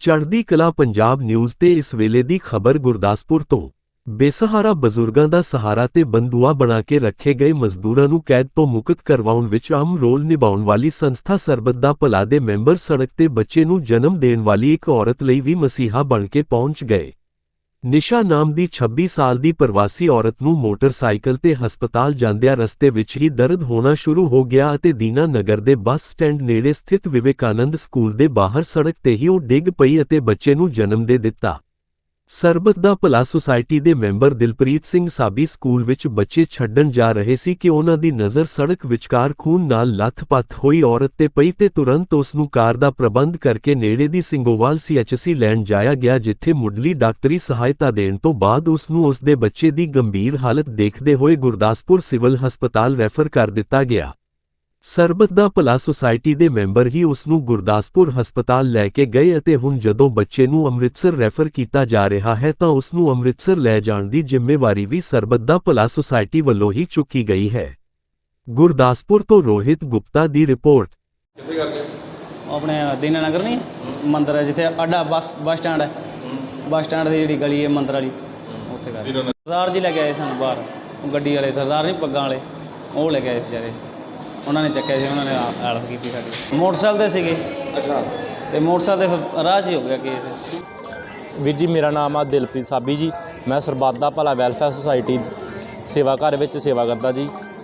ਚੜ੍ਹਦੀ ਕਲਾ ਪੰਜਾਬ ਨਿਊਜ਼ ਤੇ ਇਸ ਵੇਲੇ ਦੀ ਖਬਰ ਗੁਰਦਾਸਪੁਰ ਤੋਂ। ਬੇਸਹਾਰਾ ਬਜ਼ੁਰਗਾਂ ਦਾ ਸਹਾਰਾ ਤੇ ਬੰਦੂਆ ਬਣਾ ਕੇ ਰੱਖੇ ਗਏ ਮਜ਼ਦੂਰਾਂ ਨੂੰ ਕੈਦ ਤੋਂ ਮੁਕਤ ਕਰਵਾਉਣ ਵਿੱਚ ਅਹਿਮ ਰੋਲ ਨਿਭਾਉਣ ਵਾਲੀ ਸੰਸਥਾ ਸਰਬੱਤ ਦਾ ਭਲਾ ਦੇ ਮੈਂਬਰ ਸੜਕ ਤੇ ਬੱਚੇ ਨੂੰ ਜਨਮ ਦੇਣ ਵਾਲੀ ਇੱਕ ਔਰਤ ਲਈ ਵੀ ਮਸੀਹਾ ਬਣ ਕੇ ਪਹੁੰਚ ਗਏ। ਨਿਸ਼ਾ ਨਾਮ ਦੀ 26 ਸਾਲ ਦੀ ਪ੍ਰਵਾਸੀ ਔਰਤ ਨੂੰ ਮੋਟਰਸਾਈਕਲ ਤੇ ਹਸਪਤਾਲ ਜਾਂਦਿਆਂ ਰਸਤੇ ਵਿੱਚ ਹੀ ਦਰਦ ਹੋਣਾ ਸ਼ੁਰੂ ਹੋ ਗਿਆ ਅਤੇ ਦੀਨਾ ਨਗਰ ਦੇ ਬੱਸ ਸਟੈਂਡ ਨੇੜੇ ਸਥਿਤ ਵਿਵੇਕਾਨੰਦ ਸਕੂਲ ਦੇ ਬਾਹਰ ਸੜਕ ਤੇ ਹੀ ਉਹ ਡਿੱਗ ਪਈ ਅਤੇ ਬੱਚੇ ਨੂੰ ਜਨਮ ਦੇ ਦਿੱਤਾ। ਸਰਬਤ ਦਾ ਭਲਾ ਸੁਸਾਇਟੀ ਦੇ ਮੈਂਬਰ ਦਿਲਪ੍ਰੀਤ ਸਿੰਘ ਸਾਬੀ ਸਕੂਲ ਵਿੱਚ ਬੱਚੇ ਛੱਡਣ ਜਾ ਰਹੇ ਸੀ ਕਿ ਉਹਨਾਂ ਦੀ ਨਜ਼ਰ ਸੜਕ ਵਿਚਕਾਰ ਖੂਨ ਨਾਲ ਲੱਥ ਪੱਥ ਹੋਈ ਔਰਤ ਤੇ ਪਈ ਤੇ ਤੁਰੰਤ ਉਸ ਨੂੰ ਕਾਰ ਦਾ ਪ੍ਰਬੰਧ ਕਰਕੇ ਨੇੜੇ ਦੀ ਸਿੰਗੋਵਾਲ ਸੀਐਚਸੀ ਲੈਣ ਜਾਇਆ ਗਿਆ ਜਿੱਥੇ ਮੁੱਢਲੀ ਡਾਕਟਰੀ ਸਹਾਇਤਾ ਦੇਣ ਤੋਂ ਬਾਅਦ ਉਸ ਨੂੰ ਉਸ ਦੇ ਬੱਚੇ ਦੀ ਗੰਭੀਰ ਹਾਲਤ ਦੇਖਦੇ ਹੋਏ ਗੁਰਦਾਸਪੁਰ ਸਿਵਲ ਹਸਪਤਾਲ ਰੈਫਰ ਕਰ ਦਿੱਤਾ ਗਿਆ। ਸਰਬਤ ਦਾ ਭਲਾ ਸੁਸਾਇਟੀ ਦੇ ਮੈਂਬਰ ਹੀ ਉਸ ਨੂੰ ਗੁਰਦਾਸਪੁਰ ਹਸਪਤਾਲ ਲੈ ਕੇ ਗਏ ਅਤੇ ਹੁਣ ਜਦੋਂ ਬੱਚੇ ਨੂੰ ਅੰਮ੍ਰਿਤਸਰ ਰੈਫਰ ਕੀਤਾ ਜਾ ਰਿਹਾ ਹੈ ਤਾਂ ਉਸ ਨੂੰ ਅੰਮ੍ਰਿਤਸਰ ਲੈ ਜਾਣ ਦੀ ਜ਼ਿੰਮੇਵਾਰੀ ਵੀ ਸਰਬਤ ਦਾ ਭਲਾ ਸੁਸਾਇਟੀ ਵੱਲੋਂ ਹੀ ਚੁੱਕੀ ਗਈ ਹੈ। ਗੁਰਦਾਸਪੁਰ ਤੋਂ ਰੋਹਿਤ ਗੁਪਤਾ ਦੀ ਰਿਪੋਰਟ। ਕਿੱਥੇ ਕਰਦੇ ਆਪਣੇ ਦੀਨਾ ਨਗਰ ਨਹੀਂ ਮੰਦਰ ਹੈ ਜਿੱਥੇ ਅੱਡਾ ਬੱਸ ਬੱਸ ਸਟੈਂਡ ਹੈ। ਬੱਸ ਸਟੈਂਡ ਦੀ ਜਿਹੜੀ ਗਲੀ ਹੈ ਮੰਦਰ ਵਾਲੀ ਉੱਥੇ ਕਰ ਦੀਨਾ ਨਗਰ। ਸਰਦਾਰ ਜੀ ਲੈ ਕੇ ਆਏ ਸਾਨੂੰ ਬਾਹਰ ਉਹ ਗੱਡੀ ਵਾਲੇ ਸਰਦਾਰ ਨਹੀਂ ਪੱਗਾਂ ਵਾਲੇ ਉਹ ਲੈ ਕੇ ਆਏ ਵਿਚਾਰੇ। ਉਹਨਾਂ ਨੇ ਚੱਕਿਆ ਸੀ ਉਹਨਾਂ ਨੇ ਹੈਲਪ ਕੀਤੀ ਸਾਡੀ। ਮੋਟਰਸਾਈਕਲ ਤੇ ਸੀਗੇ। ਅੱਛਾ। ਤੇ ਮੋਟਰਸਾਈਕਲ ਤੇ ਫਿਰ ਰਾਹ 'ਚ ਹੀ ਹੋ ਗਿਆ ਕੇਸ। ਵੀਰ ਜੀ ਮੇਰਾ ਨਾਮ ਆ ਦਿਲਪ੍ਰੀਤ ਸਾਬੀ ਜੀ। ਮੈਂ ਸਰਬੱਤ ਦਾ ਭਲਾ ਵੈਲਫੇਅਰ ਸੁਸਾਇਟੀ ਸੇਵਾ ਘਰ ਵਿੱਚ ਸੇਵਾ ਕਰਦਾ ਜੀ।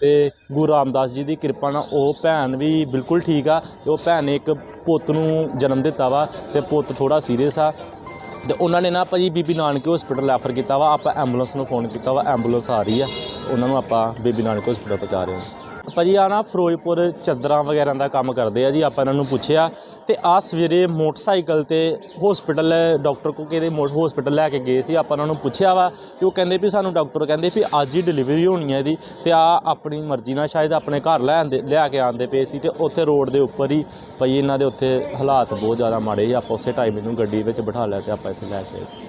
ਤੇ ਗੁਰੂ ਰਾਮਦਾਸ ਜੀ ਦੀ ਕਿਰਪਾ ਨਾਲ ਉਹ ਭੈਣ ਵੀ ਬਿਲਕੁਲ ਠੀਕ ਆ ਤੇ ਉਹ ਭੈਣ ਨੇ ਇੱਕ ਪੁੱਤ ਨੂੰ ਜਨਮ ਦਿੱਤਾ ਵਾ ਤੇ ਪੁੱਤ ਥੋੜਾ ਸੀਰੀਅਸ ਆ। ਤੇ ਉਹਨਾਂ ਨੇ ਨਾ ਭਾਜੀ ਬੀਬੀ ਨਾਨਕ ਹਸਪੀਟਲ ਰੈਫਰ ਕੀਤਾ ਵਾ, ਆਪਾਂ ਐਂਬੂਲੈਂਸ ਨੂੰ ਫੋਨ ਕੀਤਾ ਵਾ ਐਂਬੂਲੈਂਸ ਆ ਰਹੀ ਆ, ਉਹਨਾਂ ਨੂੰ ਆਪਾਂ ਬੀਬੀ ਨਾਨਕ ਹਸਪੀਟਲ ਪਹੁੰਚਾ ਰਹੇ ਹਾਂ। ਭਾਜੀ ਆ ਨਾ ਫਿਰੋਜ਼ਪੁਰ ਚਾਦਰਾਂ ਵਗੈਰਾ ਦਾ ਕੰਮ ਕਰਦੇ ਆ ਜੀ, ਆਪਾਂ ਇਹਨਾਂ ਨੂੰ ਪੁੱਛਿਆ ਤੇ ਆ ਸਵੇਰੇ ਮੋਟਰਸਾਈਕਲ ਤੇ ਹਸਪੀਟਲ ਡਾਕਟਰ ਕੋ ਕਿਹਦੇ ਹਸਪੀਟਲ ਲੈ ਕੇ ਗਏ ਸੀ, ਆਪਾਂ ਉਹਨਾਂ ਨੂੰ ਪੁੱਛਿਆ ਵਾ ਤੇ ਉਹ ਕਹਿੰਦੇ ਵੀ ਸਾਨੂੰ ਡਾਕਟਰ ਕਹਿੰਦੇ ਵੀ ਅੱਜ ਹੀ ਡਿਲੀਵਰੀ ਹੋਣੀ ਹੈ ਇਹਦੀ ਤੇ ਆ ਆਪਣੀ ਮਰਜ਼ੀ ਨਾਲ ਸ਼ਾਇਦ ਆਪਣੇ ਘਰ ਲੈ ਆਂਦੇ ਲਿਆ ਕੇ ਆਂਦੇ ਪਏ ਸੀ ਤੇ ਉੱਥੇ ਰੋਡ ਦੇ ਉੱਪਰ ਹੀ ਭਈ ਇਹਨਾਂ ਦੇ ਉੱਥੇ ਹਾਲਾਤ ਬਹੁਤ ਜ਼ਿਆਦਾ ਮਾੜੇ ਸੀ ਆਪਾਂ ਉਸੇ ਟਾਈਮ ਇਹਨੂੰ ਗੱਡੀ ਵਿੱਚ ਬਿਠਾ ਲਿਆ ਤੇ ਆਪਾਂ ਇੱਥੇ ਲੈ ਕੇ ਆਏ।